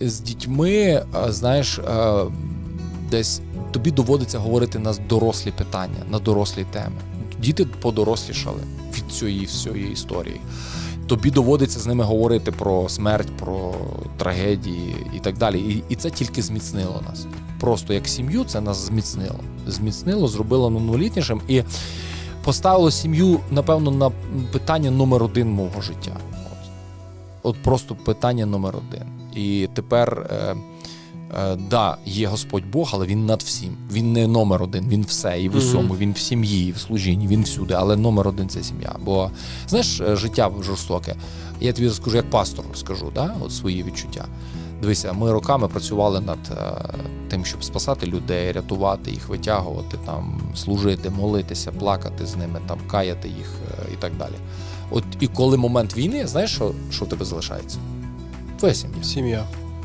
з дітьми, знаєш, десь тобі доводиться говорити на дорослі питання, на дорослі теми. Діти подорослішали від цієї всієї історії. Тобі доводиться з ними говорити про смерть, про трагедії і так далі. І, і це тільки зміцнило нас. Просто як сім'ю це нас зміцнило. Зміцнило, зробило новолітнішим і поставило сім'ю, напевно, на питання номер один мого життя. От, От просто питання номер один. І тепер. Е, Е, да, є Господь Бог, але він над всім. Він не номер один, він все і в усьому. Він в сім'ї, в служінні, він всюди. Але номер один це сім'я. Бо знаєш, е, життя жорстоке. Я тобі скажу, як пастор скажу, да? от свої відчуття. Дивися, ми роками працювали над е, тим, щоб спасати людей, рятувати їх, витягувати, там, служити, молитися, плакати з ними, там, каяти їх е, і так далі. От і коли момент війни, знаєш, що, що в тебе залишається? Твоя сім'я. Сім'я.